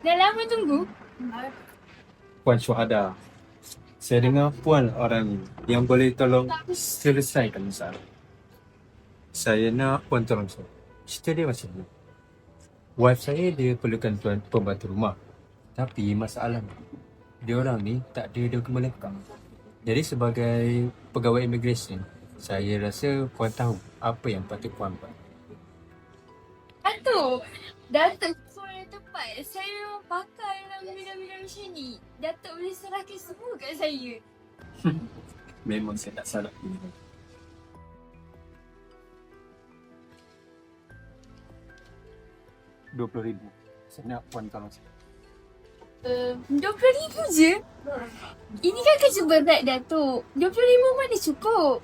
Dah lama tunggu. Puan Syuhada. Saya dengar Puan orang yang boleh tolong selesaikan masalah. Saya nak Puan tolong saya. Cerita dia macam ni. Wife saya dia perlukan tuan pembantu rumah. Tapi masalah dia orang ni tak ada dokumen lengkap. Jadi sebagai pegawai immigration, saya rasa Puan tahu apa yang patut Puan buat. Datuk, Datuk tepat. Saya memang pakar dalam bidang-bidang macam ni. Datuk boleh serahkan semua kat saya. Memang saya tak salah. Dua puluh ribu. Saya nak Puan tolong saya. Uh, RM20,000 je? Ini kan kerja berat Datuk. RM20,000 mana cukup?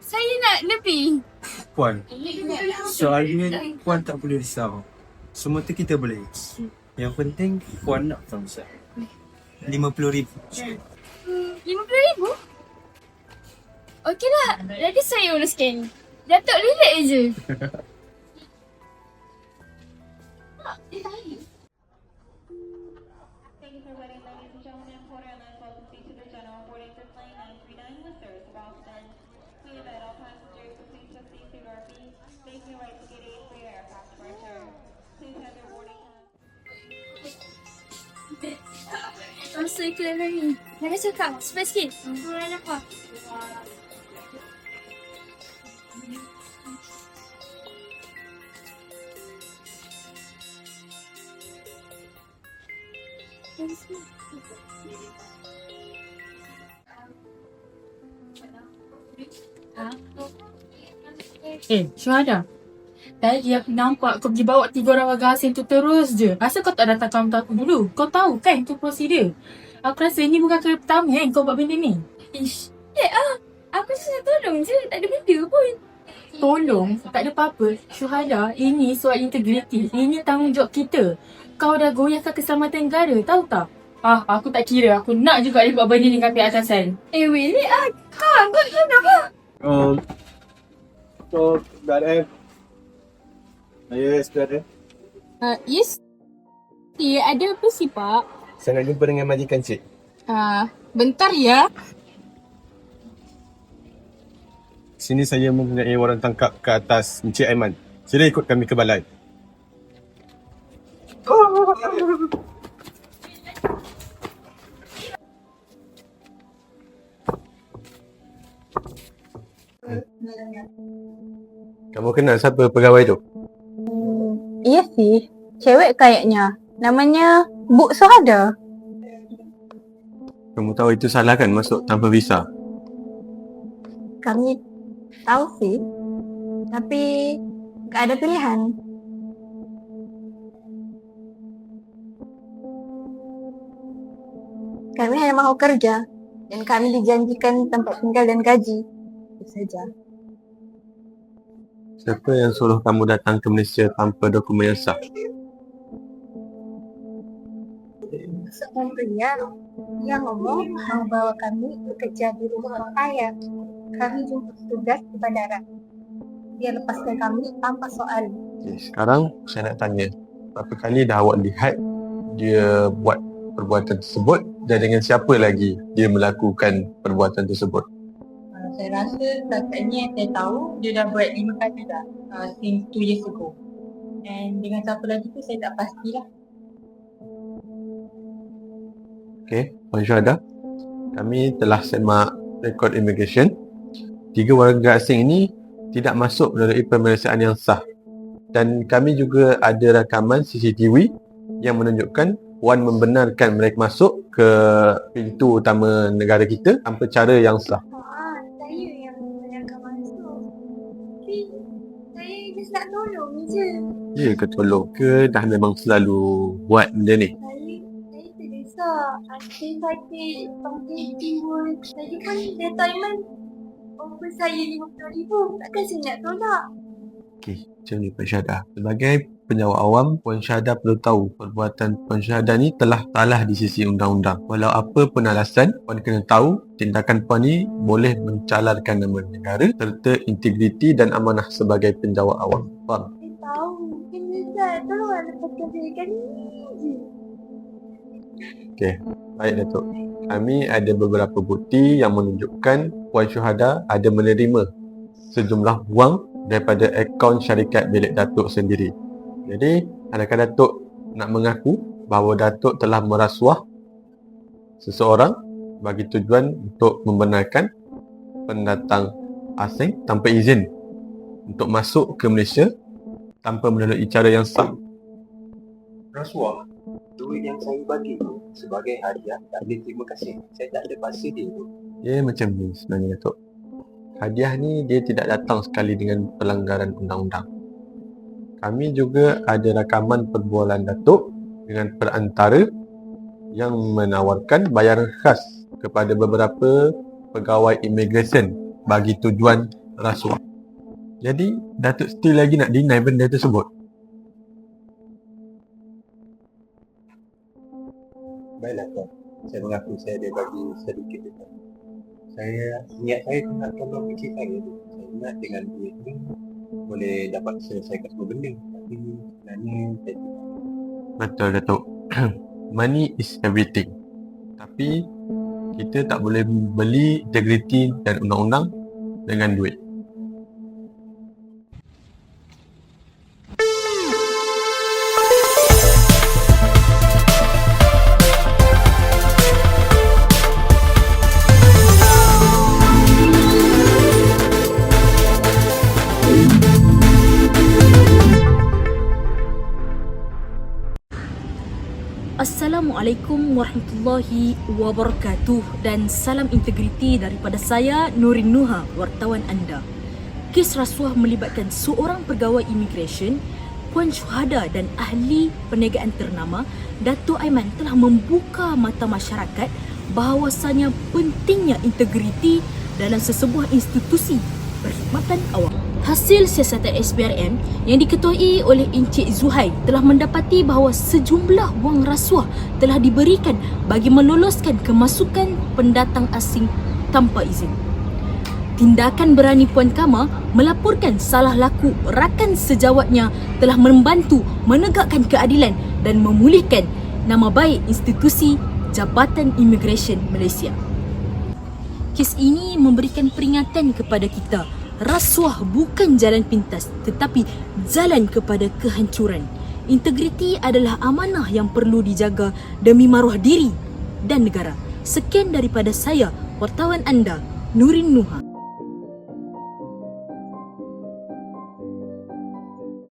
Saya nak lebih. Puan, soalnya Puan tak boleh risau. Semua tu kita boleh. Yang penting Puan nak tolong saya. Lima puluh ribu. RM50,000? Okey lah. Jadi saya uruskan. Datuk relax je. pass. Masa iklan ni. Nak cakap. Cepat sikit. Kurang nampak. Eh, Syuhada. Tadi aku nampak kau pergi bawa tiga orang warga asing tu terus je. Asal kau tak datang kamu aku dulu? Kau tahu kan tu prosedur? Aku rasa ini bukan kali pertama yang kau buat benda ni. Ish. Eh ah. Aku cuma tolong je. Tak ada benda pun. Tolong, tak ada apa-apa. Syuhada, ini soal integriti. Ini tanggungjawab kita. Kau dah goyahkan keselamatan negara, tahu tak? Ah, aku tak kira. Aku nak juga dia buat benda ni kat pihak atasan. Eh, Willy ah. Kau, kau kenapa? Um, so, brother. Yes, brother. Uh, yes. Ya, ada apa sih, Pak? Saya nak jumpa dengan majikan cik. Uh, bentar ya. Sini saya mempunyai warang tangkap ke atas Encik Aiman. Sila ikut kami ke balai. Kamu kenal siapa pegawai tu? Iya sih. Cewek kayaknya. Namanya Bu Suhada. Kamu tahu itu salah kan masuk tanpa visa? Kami tahu sih. Tapi gak ada pilihan. Kami hanya mau kerja. Dan kami dijanjikan tempat tinggal dan gaji. Itu saja. Siapa yang suruh kamu datang ke Malaysia tanpa dokumen yang sah? Pria yang ngomong mau bawa kami bekerja di rumah orang kaya. Kami jumpa petugas di bandara. Dia lepaskan kami tanpa soal. Okay, sekarang saya nak tanya, berapa kali dah awak lihat dia buat perbuatan tersebut dan dengan siapa lagi dia melakukan perbuatan tersebut? Saya rasa setakat ni yang saya tahu dia dah buat lima kali dah uh, since two years ago. And dengan siapa lagi tu saya tak pastilah. Okey, Puan Syuhada, kami telah semak rekod immigration. Tiga warga asing ini tidak masuk melalui pemeriksaan yang sah. Dan kami juga ada rakaman CCTV yang menunjukkan Wan membenarkan mereka masuk ke pintu utama negara kita tanpa cara yang sah. Nak tolong je. Ya ke tolong ke dah memang selalu buat benda ni? Saya saya terdesak. Hati sakit, panggil timbul. Lagi kan data Iman over saya RM50,000. Takkan saya nak tolak? Okey, macam ni Puan Syahada. Sebagai penjawat awam, Puan Syahada perlu tahu perbuatan Puan Syahada ni telah salah di sisi undang-undang. Walau apa pun alasan, Puan kena tahu tindakan Puan ni boleh mencalarkan nama negara serta integriti dan amanah sebagai penjawat awam. Faham? Saya tahu. Ini lepaskan saya kali ni je. Okey, baik Datuk. Kami ada beberapa bukti yang menunjukkan Puan Syuhada ada menerima sejumlah wang daripada akaun syarikat bilik Datuk sendiri. Jadi, adakah Datuk nak mengaku bahawa Datuk telah merasuah seseorang bagi tujuan untuk membenarkan pendatang asing tanpa izin untuk masuk ke Malaysia tanpa melalui cara yang sah? rasuah duit yang saya bagi tu sebagai hadiah tanda terima kasih saya tak ada paksa dia tu Dia macam ni sebenarnya Datuk. Hadiah ni dia tidak datang sekali dengan pelanggaran undang-undang. Kami juga ada rakaman perbualan Datuk dengan perantara yang menawarkan bayaran khas kepada beberapa pegawai immigration bagi tujuan rasuah. Jadi, Datuk still lagi nak deny benda tersebut. baiklah tuan saya mengaku saya ada bagi sedikit dekat saya niat saya nak tolong isteri saya tu saya ingat dengan duit ni boleh dapat selesaikan semua benda tapi sebenarnya tidak Betul Datuk. Money is everything. Tapi kita tak boleh beli integriti dan undang-undang dengan duit. Assalamualaikum warahmatullahi wabarakatuh dan salam integriti daripada saya Nurin Nuha, wartawan anda. Kes rasuah melibatkan seorang pegawai immigration, Puan Syuhada dan ahli perniagaan ternama, Datuk Aiman telah membuka mata masyarakat bahawasanya pentingnya integriti dalam sesebuah institusi perkhidmatan awam. Hasil siasatan SPRM yang diketuai oleh Encik Zuhai telah mendapati bahawa sejumlah wang rasuah telah diberikan bagi meloloskan kemasukan pendatang asing tanpa izin. Tindakan berani Puan Kama melaporkan salah laku rakan sejawatnya telah membantu menegakkan keadilan dan memulihkan nama baik institusi Jabatan Immigration Malaysia. Kes ini memberikan peringatan kepada kita Rasuah bukan jalan pintas tetapi jalan kepada kehancuran. Integriti adalah amanah yang perlu dijaga demi maruah diri dan negara. Sekian daripada saya, wartawan anda, Nurin Nuha.